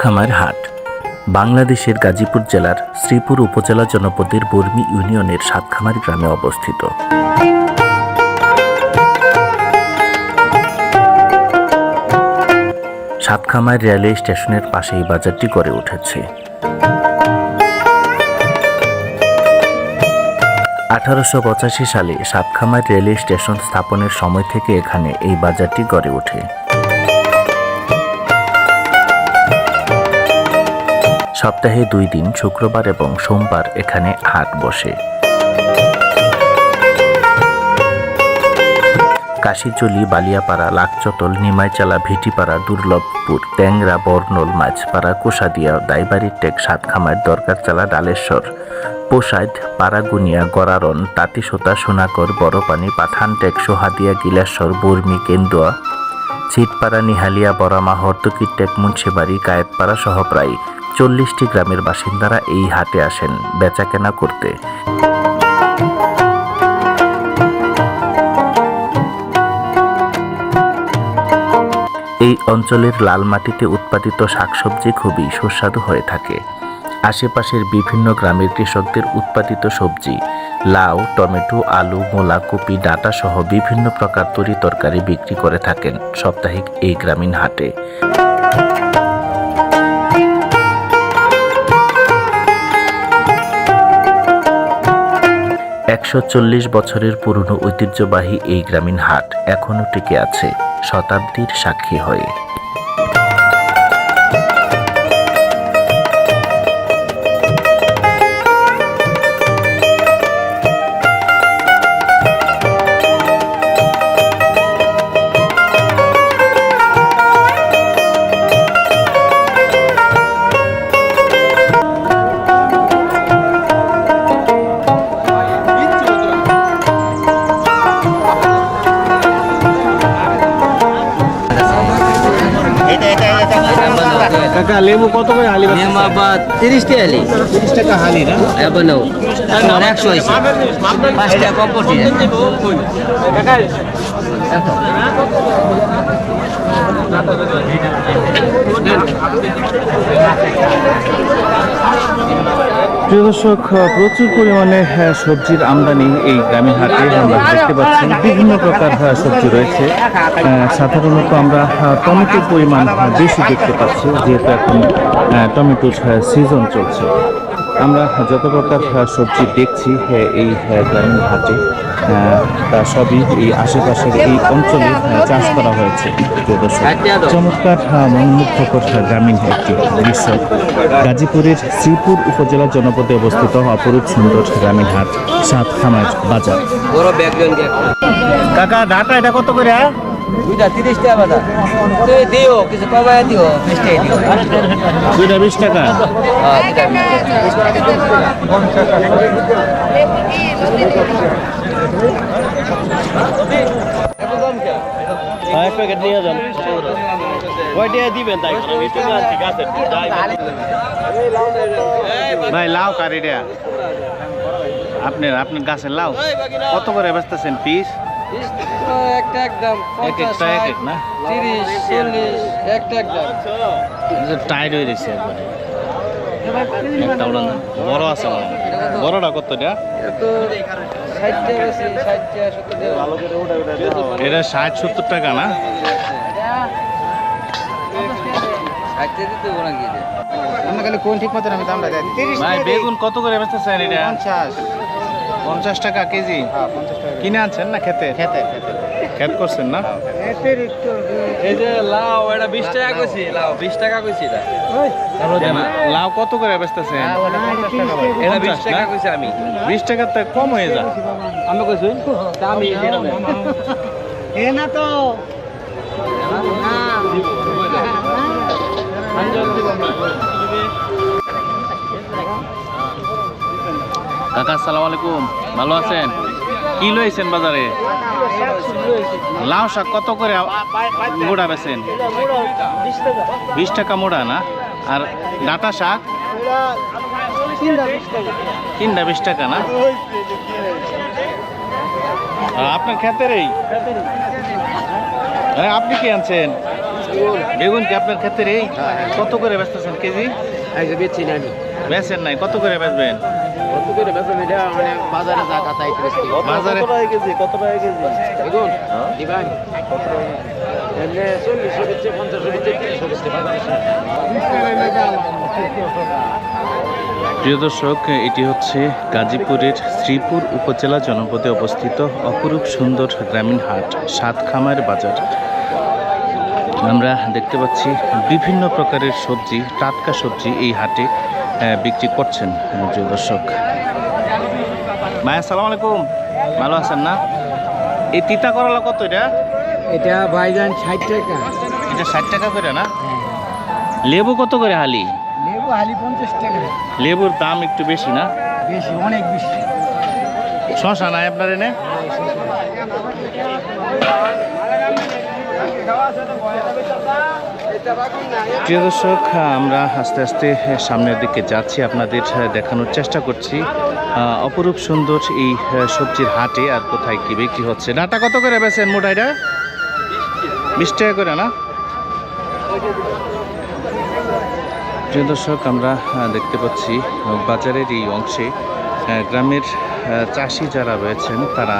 সাতখামার হাট, বাংলাদেশের গাজীপুর জেলার শ্রীপুর উপজেলা জনপদের বর্মি ইউনিয়নের সাতখামার গ্রামে অবস্থিত। সাতখামার রেলওয়ে স্টেশনের পাশে এই বাজারটি গড়ে উঠেছে। আঠারোশো পঁচাশি সালে সাতখামার রেলওয়ে স্টেশন স্থাপনের সময় থেকে এখানে এই বাজারটি গড়ে ওঠে। সপ্তাহে দুই দিন, শুক্রবার এবং সোমবার এখানে হাট বসে। কাশিচুলি, বালিয়াপাড়া লাকচতল নিমাইচালা, ভিটিপাড়া, দুর্লভপুর, ট্যাংরা বর্নল মাছপাড়া, কোষাদিয়া দাইবাড়ির টেক, সাতখামার দরকারচালা ডালেশ্বর পোষাইদ পাড়াগুনিয়া গড়ারন তাঁতিসোতা সোনাকর, বড়পানি পাঠানটেক সোহাদিয়া গিলেশ্বর বর্মি, কেন্দুয়া, ছিটপাড়া, নিহালিয়া, বরামা হর্তকির টেক, মুন্সিবাড়ি, কায়েতপাড়া সহ প্রায় চল্লিশটি গ্রামের বাসিন্দারা এই হাটে আসেন বেচাকেনা করতে। এই অঞ্চলের লাল মাটিতে উৎপাদিত শাকসবজি খুবই সুস্বাদু হয়ে থাকে। আশেপাশের বিভিন্ন গ্রামের কৃষকদের উৎপাদিত সবজি, লাউ, টমেটো, আলু, মূলা, কপি, ডাঁটা সহ বিভিন্ন প্রকার তরি তরকারি বিক্রি করে থাকেন সাপ্তাহিক এই গ্রামীণ হাটে। একশো চল্লিশ বছরের পুরনো ঐতিহ্যবাহী এই গ্রামীণ হাট এখনও টিকে আছে শতাব্দীর সাক্ষী হয়ে। তিরিশ টাকা হালি। তিরিশ টাকা হালি না? এবার নাও একশো হয়েছে। পাঁচ টাকা কম পড়ছে প্রিয় দর্শক প্রচুর পরিমাণে সবজির আমদানি এই গ্রামীণ হাটে আমরা দেখতে পাচ্ছি। বিভিন্ন প্রকার সবজি রয়েছে। সাধারণত আমরা টমেটোর পরিমাণ বেশি দেখতে পাচ্ছি, যেহেতু এখন টমেটোর সিজন চলছে। আমরা যত প্রকার সবজি দেখছি এই গ্রামীণ হাটে তা সবই এই আশেপাশের এই অঞ্চলে চাষ করা হয়েছে চমৎকার মনোমুগ্ধকর গ্রামীণ একটি দৃশ্য। গাজীপুরের শ্রীপুর উপজেলা জনপদে অবস্থিত অপরূপ সুন্দর গ্রামীণ হাট সাত খামার বাজার কাকা ডাটা এটা কত করে দুইটা তিরিশ টাকা বাদা তুই দিও কিছু কমায় দিও বিশ টাকা দিও দুইটা বিশ টাকা হ্যাঁ, দুইটা বিশ টাকা। এক প্যাকেট নিয়ে যান কয়টা দিবেন তাই ভাই লাউ কারিটা আপনার আপনার গাছের লাউ কত করে বেচতেছেন পিস একটা একদম এক এক এক না? তিরিশ চল্লিশ একটা একদম। টাইট হয়ে গেছে একবারে। একটা উড়ান বড় আছে বড়টা কত এটা? ষাট সত্তর টাকা। না? বেগুন কত করে এটা? পঞ্চাশ। পঞ্চাশ টাকা কেজি? হ্যাঁ পঞ্চাশ কিনে আনছেন না খেতে? খেতে খেতে খেত করছেন না? এই যে লাউ এটা বিশ টাকা কইছি লাউ বিশ টাকা কইছি লাউ কত করে বেচতেছেন? এটা বিশ টাকা কইছি আমি। বিশ টাকা তো কম হয়ে যায়। আমি কইছি আমি এ না তো। কাকা আসসালামু আলাইকুম। ভালো আছেন? কি লইছেন বাজারে? লাউ শাক কত করে মোড়া বেছেন বিশ টাকা মোড়া না? আর ডাটা শাক? তিনটা বিশ টাকা না? আপনার ক্ষেতের এই? হ্যাঁ আপনি কি আনছেন? বেগুন কি আপনার ক্ষেত্রে এই? কত করে বেচতেছেন কেজি? বেচছি না বেচেন নাই কত করে বেচবেন? কত করে বেচা মিলে মানে বাজারে যা কথা ইন্টারেস্ট বাজারে কেজি? কত টাকা কেজি? বেগুন দিবান এমনি চল্লিশশো বেচছে পঞ্চাশশো বেচছে তিনশো বেচছে প্রিয় দর্শক এটি হচ্ছে গাজীপুরের শ্রীপুর উপজেলা জনপদে অবস্থিত অপরূপ সুন্দর গ্রামীণ হাট সাতখামার বাজার। আমরা দেখতে পাচ্ছি বিভিন্ন প্রকারের সবজি টাটকা সবজি এই হাটে বিক্রি করছেন প্রিয় দর্শক। মায়া সালাম আলাইকুম। ভালো আছেন না? এই তিতা করলা কত এটা? এটা ভাইজান ষাট টাকা। এটা ষাট টাকা করে না? লেবু কত করে হালি? লেবু হালি পঞ্চাশ টাকা। লেবুর দাম একটু বেশি না? বেশি অনেক বেশি। শশা নাই আপনার এনে? প্রিয় দর্শক, আমরা আস্তে আস্তে সামনের দিকে যাচ্ছি। আপনাদের দেখানোর চেষ্টা করছি। অপরূপ সুন্দর এই সবজির হাটে আর কোথায় কি বিক্রি হচ্ছে। ডাটা কত করে বেছেন মোটাইটা বিশ টাকা করে, না? প্রিয় দর্শক, আমরা দেখতে পাচ্ছি, বাজারের এই অংশে গ্রামের চাষি যারা রয়েছেন, তারা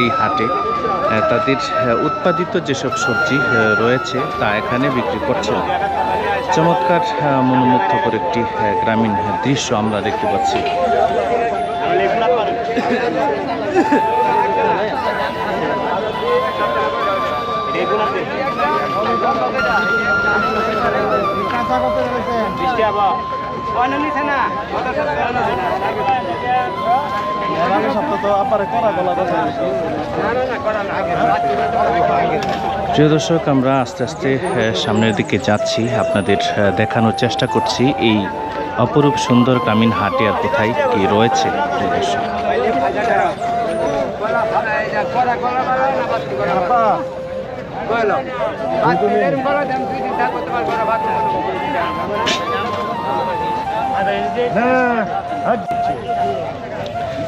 এই হাটে তাদের উৎপাদিত যেসব সবজি রয়েছে, তা এখানে বিক্রি করছেন। চমৎকার মনোমুগ্ধকর একটি গ্রামীণ দৃশ্য আমরা দেখতে পাচ্ছি। প্রিয় দর্শক, আমরা আস্তে আস্তে সামনের দিকে যাচ্ছি। আপনাদের দেখানোর চেষ্টা করছি এই অপরূপ সুন্দর গ্রামীণ হাটে আর কোথায় কি রয়েছে, প্রিয় দর্শক?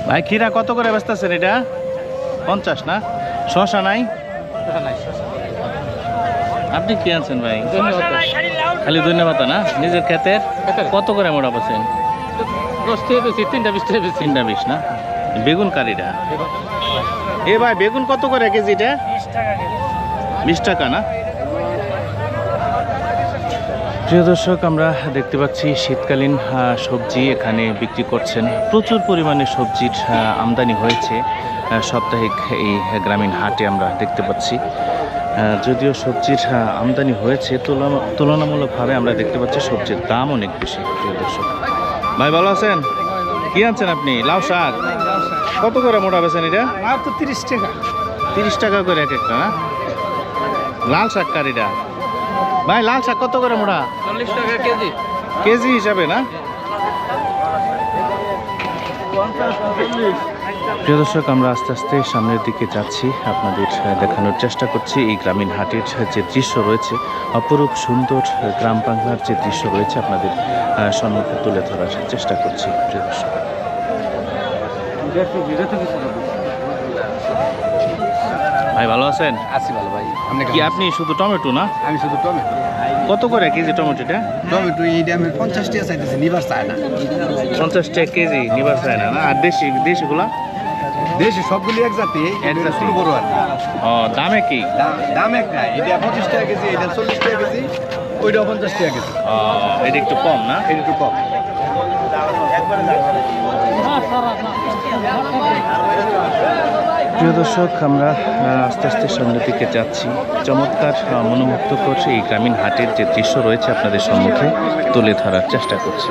ভাই খিরা কত করে বেচতেছেন এটা? পঞ্চাশ না? শশা নাই? আপনি কি আছেন ভাই? খালি ধন্যবাদ না? নিজের ক্ষেতের? কত করে মোড়া পাচ্ছেন দশ টাকা বেশি তিনটা বিশ টাকা বেশি তিনটা বিশ না? বেগুন কারিটা? এ ভাই বেগুন কত করে কেজিটা? বিশ টাকা না? প্রিয় দর্শক আমরা দেখতে পাচ্ছি শীতকালীন সবজি এখানে বিক্রি করছেন। প্রচুর পরিমাণে সবজির আমদানি হয়েছে। সাপ্তাহিক এই গ্রামীণ হাটে আমরা দেখতে পাচ্ছি। যদিও সবজির আমদানি হয়েছে তুলনা- তুলনামূলকভাবে আমরা দেখতে পাচ্ছি সবজির দাম অনেক বেশি প্রিয় দর্শক। ভাই ভালো আছেন? কি আনছেন আপনি? লাউ শাক? কত করে মোটা বেছেন এটা? তো তিরিশ টাকা। তিরিশ টাকা করে এক একটা লাল শাক কারিটা ভাই লাল শাক কত করে মোড়া? চল্লিশ টাকা কেজি। কেজি হিসাবে না? প্রিয় দর্শক আমরা আস্তে আস্তে সামনের দিকে যাচ্ছি। আপনাদের দেখানোর চেষ্টা করছি। এই গ্রামীণ হাটের যে দৃশ্য রয়েছে অপরূপ সুন্দর গ্রাম বাংলার যে দৃশ্য রয়েছে আপনাদের সম্মুখে তুলে ধরার চেষ্টা করছি প্রিয় দর্শক। ভাই ভালো আছেন? আছি ভালো ভাই। আপনি কি আপনি শুধু টমেটো না? আমি শুধু টমেটো। কত করে কেজি টমেটোটা টমেটো এই দামে পঞ্চাশ টাকা চাইতেছি নিবার চায় না। পঞ্চাশ টাকা কেজি নিবার চায় না আর দেশি দেশিগুলা? দেশি সবগুলি এক জাতি। শুরু করো আর ও দামে কি? দাম দাম এক নাই এটা পঁচিশ টাকা কেজি এটা চল্লিশ টাকা কেজি ওইটাও পঞ্চাশ টাকা কেজি। ও, এটা একটু কম না? এটা একটু কম। প্রিয় দর্শক, আমরা আস্তে আস্তে সামনের দিকে যাচ্ছি। চমৎকার মনোমুগ্ধকর এই গ্রামীণ হাটের যে দৃশ্য রয়েছে আপনাদের সম্মুখে তুলে ধরার চেষ্টা করছি।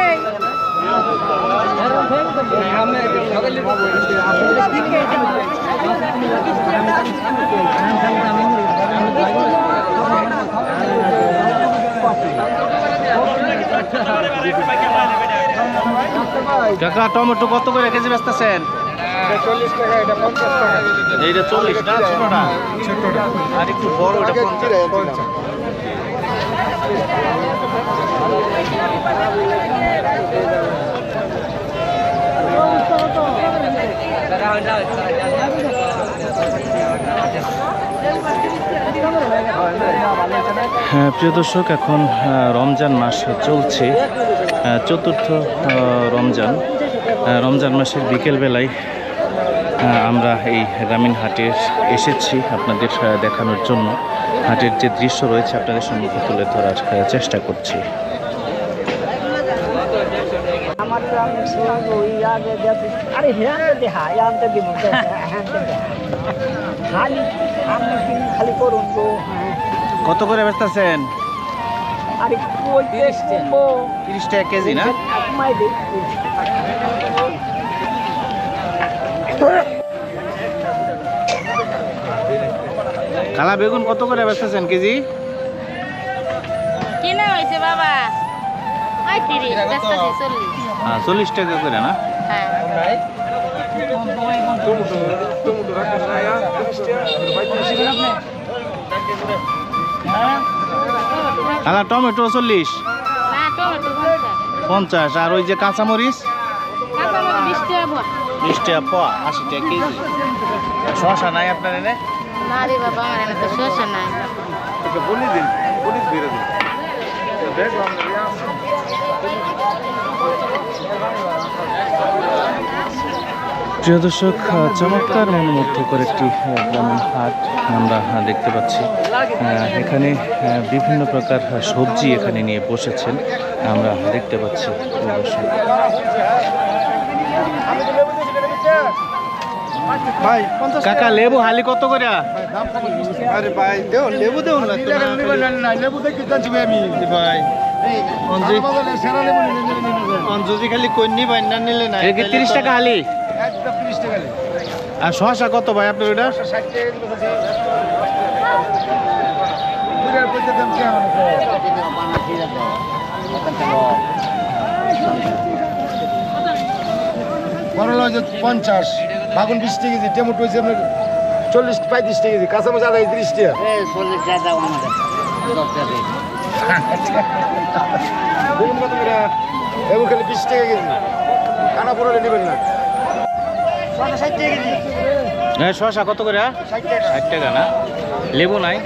কাকা টমেটো কত করে কেজি বেচতেছেন? এইটা চল্লিশ না ছোটটা? আর একটু বড় পঞ্চাশ। প্রিয় দর্শক, এখন রমজান মাস চলছে। চতুর্থ রমজান। রমজান মাসের বিকেলবেলায় আমরা এই গ্রামীণ হাটে এসেছি আপনাদের দেখানোর জন্য। হাটের যে দৃশ্য রয়েছে আপনাদের সম্মুখে তুলে ধরার চেষ্টা করছি। খালি খালি করুন কত করে বেচতেছেন? আরে কই টাকা কেজি, না? কালা বেগুন কত করে বেচতেছেন কেজি? কিনা হয়েছে বাবা। চল্লিশ। হ্যাঁ চল্লিশ টাকা করে না? হ্যাঁ। টমেটো চল্লিশ। পঞ্চাশ। পঞ্চাশ। আর ওই যে কাঁচামরিচ? বিশ টাকা ভর পোয়া আশি টাকা কেজি। শশা নাই আপনার এনে? না রে বাবা আমার এনে তো শস্য নাই। বলি দিন বলি বেরো দিন প্রিয় দর্শক চমৎকার মনোমুগ্ধকর একটি গ্রামীণ হাট আমরা দেখতে পাচ্ছি। আহ, এখানে বিভিন্ন প্রকার সবজি এখানে নিয়ে বসেছেন। আমরা দেখতে পাচ্ছি প্রিয় দর্শক। ভাই কাকা লেবু হালি কত করে? আরে ভাই দেও লেবু দেও না লেবু দেখি ভাই যদি খালি কন্যি বাইনা নিলে না তিরিশ টাকা একদম তিরিশ টাকা আর শশা কত ভাই আপনার ওটা ষাট টাকা কিলো আছে বুড়ার পয়সা দাম কি আমার বড় লজ পঞ্চাশ। বাগুন বিশ টাকা কেজি টমেটো হয়েছে আপনার চল্লিশ পঁয়ত্রিশ টাকা কেজি কাঁচামরিচ আধা তিরিশ টাকা বেগুন কত করে বেগুন খালি বিশ টাকা। কেজি কানা পুরো নেবেন না হ্যাঁ শশা কত করে ষাট টাকা না? লেবু নাই?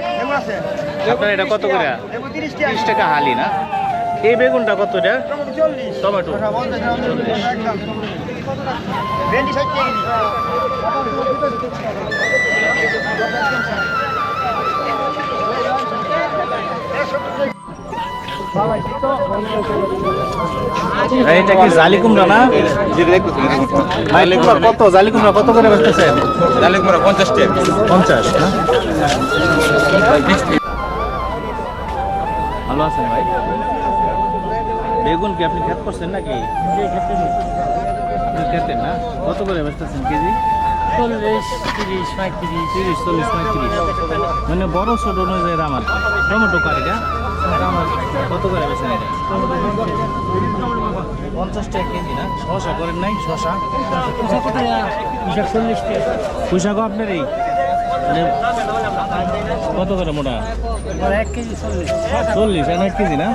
আপনার এটা কত করে? তিরিশ টাকা। তিরিশ টাকা হালি না? এই বেগুনটা কত এটা? টমেটো চল্লিশ। এটা কি জালি কুমড়া না? জালি কত? জালি কুমড়া কত করে বেচতেছেন ডালে কুমড়া পঞ্চাশ টাকা। পঞ্চাশ ভালো আছেন ভাই। বেগুন কি আপনি খেত করছেন নাকি? খেতেন না। কত করে বেচতেছেন কেজি? চল্লিশ তিরিশ পঁয়ত্রিশ। তিরিশ চল্লিশ পঁয়ত্রিশ। মানে বড় ছোট অনুযায়ী দাম আর। টমেটো কারিটা কত করে বেছেন এটা? পঞ্চাশ টাকা কেজি না? শশা করেন নাই? শশা চল্লিশ টাকা পুঁইশাকও আপনার এই? মানে কত করে মোটা? এক কেজি চল্লিশ। চল্লিশ এক কেজি না?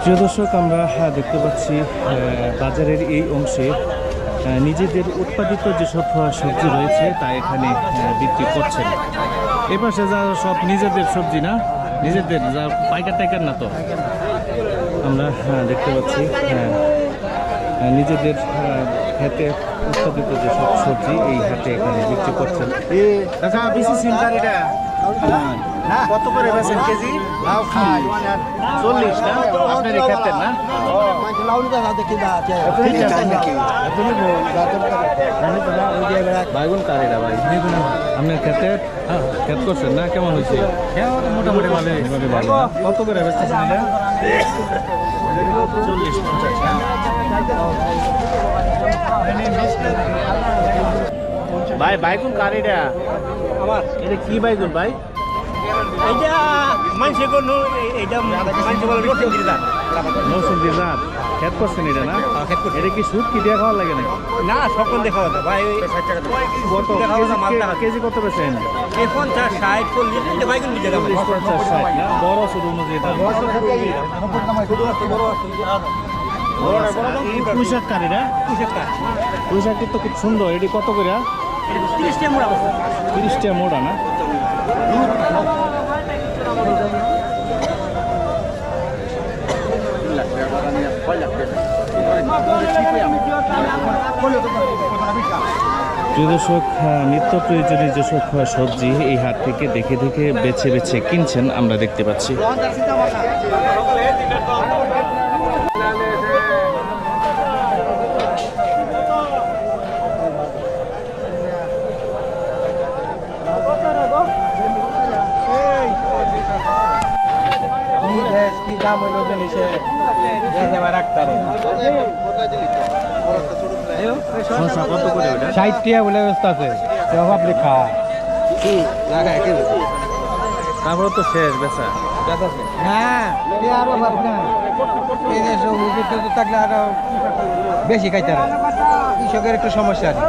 প্রিয় দর্শক আমরা আহ, দেখতে পাচ্ছি বাজারের এই অংশে নিজেদের উৎপাদিত যেসব সবজি রয়েছে তা এখানে বিক্রি করছেন। এ পাশে যা সব নিজেদের সবজি না? নিজেদের যা পাইকার টাইকার না তো? আমরা আহ, দেখতে পাচ্ছি হ্যাঁ নিজেদের আহ, খেতে উৎপাদিত যেসব সবজি এই হাটে এখানে বিক্রি করছেন। কত করে বেছেন কেজি? লাউ খাই চল্লিশ না আপনার ক্ষেতের না? লাউ নিতে যাতে কি দা আছে ঠিক আছে। নাকি তুমি বল গাতর করে জানি তো ওই যে বেড়া বাইগুন কারিরা ভাই? আপনার ক্ষেতে? ক্ষেত করছেন না? কেমন হয়েছে? মোটামুটি ভালো মোটামুটি ভালো? কত করে বেচতেছেন এটা? চল্লিশ পঞ্চাশ না? ভাই বাইগুন কারিরা আমার এটা কি বাইগুন ভাই? এইটা মানছে কোন এইটা মানছে বলে রসুন নসুন দিজাত ক্ষেত করছেন এটা না? এটা কি সুদ কি দিয়ে খাওয়া লাগে নাকি? না সকল দেখা হতো ভাই কত? কেজি- কেজি কত বেছেন এই পঞ্চাশ ষাট চল্লিশ এটা ভাই কোন পঞ্চাশ ষাট না? বড় শুধু অনুযায়ী পুঁইশাক কারিরা পুঁইশাকটি তো খুব সুন্দর। এটি কত করে? তিরিশটা মোড়া না প্রিয় নিত্য প্রয়োজনীয় যেসব সবজি এই হাট থেকে দেখে দেখে বেছে বেছে কিনছেন, আমরা দেখতে পাচ্ছি। দাম হইল রাখতারে ষাট বলে ব্যবস্থা আছে তারপরে তো শেষ বেচা। হ্যাঁ আর অভাব না এই যে সব উদ্যোগ তো থাকলে আরও বেশি খাইতে হবে কৃষকের একটু সমস্যা আছে।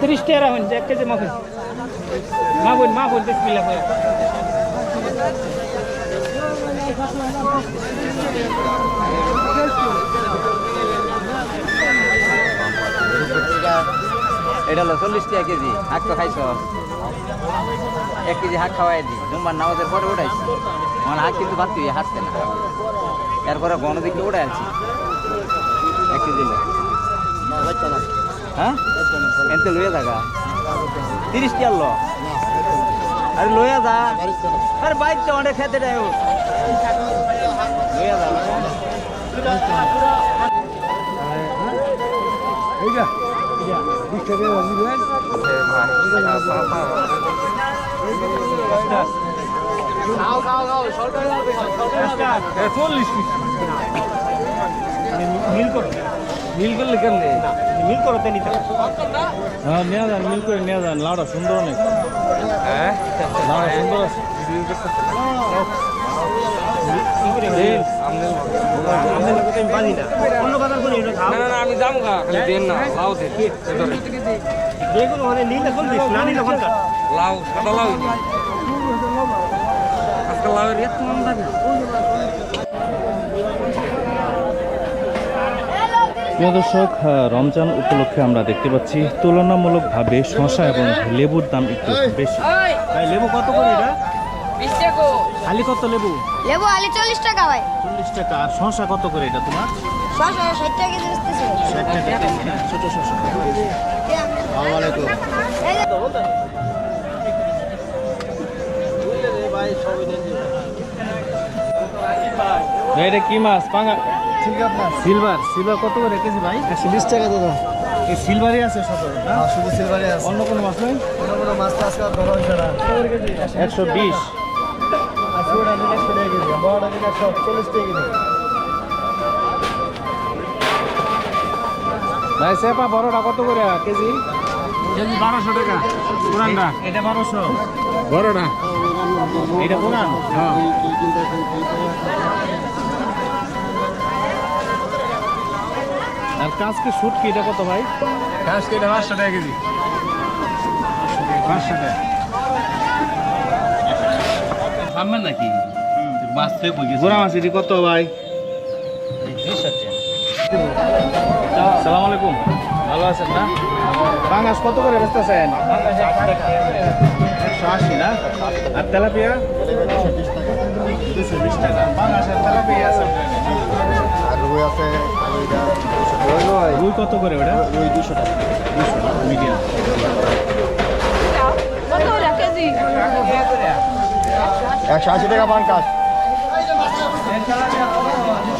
তিরিশ টাকা রাখুন এক কেজি মাখুন। মাখুন মাখুন বিসমিল্লাহ করে এটা হলো চল্লিশ টাকা কেজি হাক তো খাইছ। এক কেজি হাক খাওয়াই দি জুম্বার নামাজের পরে উঠাইছি। আমার হাত কিন্তু ভাবছি হাঁটছে না। এরপরে গণ দিকে উঠে আছি। এক কেজি। হ্যাঁ? এনতে লইয়া থাকা। তিরিশ টাকা লো আরে লইয়া যা। আরে বাইক তো অনেক খেতে দেয় লইয়া যা। লইয়া যা। মিল করলে কেমনে? মিল করতে নিতে। হ্যাঁ নিয়ে যান মিল করে নিয়ে যান। লাউটা সুন্দর অনেক। আমি যাব খালি দেন না লাউ লাউ সাদা লাউ আজকে লাউয়ের এত দাম থাকে প্রিয় দর্শক রমজান উপলক্ষে আমরা দেখতে পাচ্ছি, তুলনামূলকভাবে শশা এবং লেবুর দাম একটু বেশি। ভাই লেবু কত করে এটা? খালি কত লেবু? লেবু আলি চল্লিশ টাকা ভাই। চল্লিশ টাকা। আর শশা কত করে এটা তোমার? ছশো ষাট টাকা ষাট টাকা ছোট শশা এই যে ভাই, এটা কি মাছ? পাঙ্গা সিলভার। সিলভার কত করে কেজি ভাই? একশো বিশ টাকা দাদা। এই সিলভারই আছে শত শুধু সিলভারে আছে। অন্য কোনো মাছ নেই? কোনো কোনো মাছ আজকে ধরা হয়েছে না। একশো বিশ। একশো চল্লিশ টাকা ভাই সেপা বড়টা কত করে কেজি? কেজি বারোশো টাকা পুরানটা। এটা বারোশো। বড়টা? এটা পুরান? হ্যাঁ। আর কাজকে শুট কি এটা কত ভাই? ঘাস কেটে পাঁচশো টাকা কেজি। পাঁচশো টাকা। সামনে নাকি? মাছ থেকে মাছ এটি কত ভাই? সালাম আলাইকুম ভালো আছেন না? বাংলাদেশ কত করে একশো আশি না? আর তেলাপিয়া? দুশো বিশ টাকা। বাংলাদেশের তেলাপিয়া আছে আর রুই আছে রুই কত করে ওটা? রুই দুশো টাকা। দুশো মিডিয়াম হলো কেজি একশো আশি টাকা পান কাজ।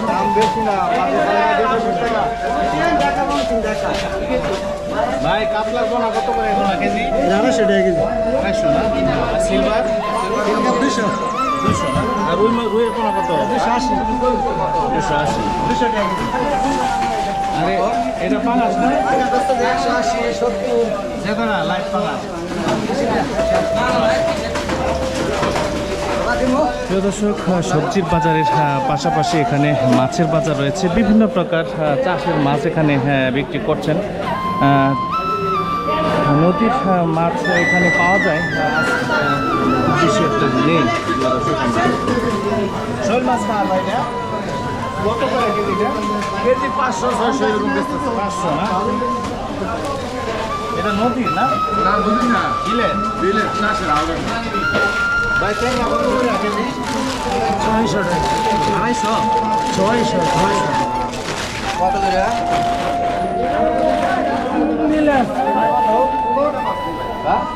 দাম বেশি না ভাই কাতলা পোনা কত করে পোনা কেজি আড়াইশো টাকা কেজি। আড়াইশো না? সিলভার? দুশো দুশো রুই আরে এটা লাইট প্রিয় দর্শক সবজির বাজারের পাশাপাশি এখানে মাছের বাজার রয়েছে। বিভিন্ন প্রকার চাষের মাছ এখানে বিক্রি করছেন। নদীর মাছ এখানে পাওয়া যায়। বেশি একটা নেই। শোল মাছ না কত করে কেজিটা কেজি পাঁচশো ছয়শো এরকম বেচতেছে পাঁচশো না? এটা নদীর না? না বুঝি না। বিলের? বিলের চাষের আগে ভাই ট্যাংরা কত করে কেজি? ছয়শো টাকা। আড়াইশো? ছয়শো ছয়শো। কত করে Huh?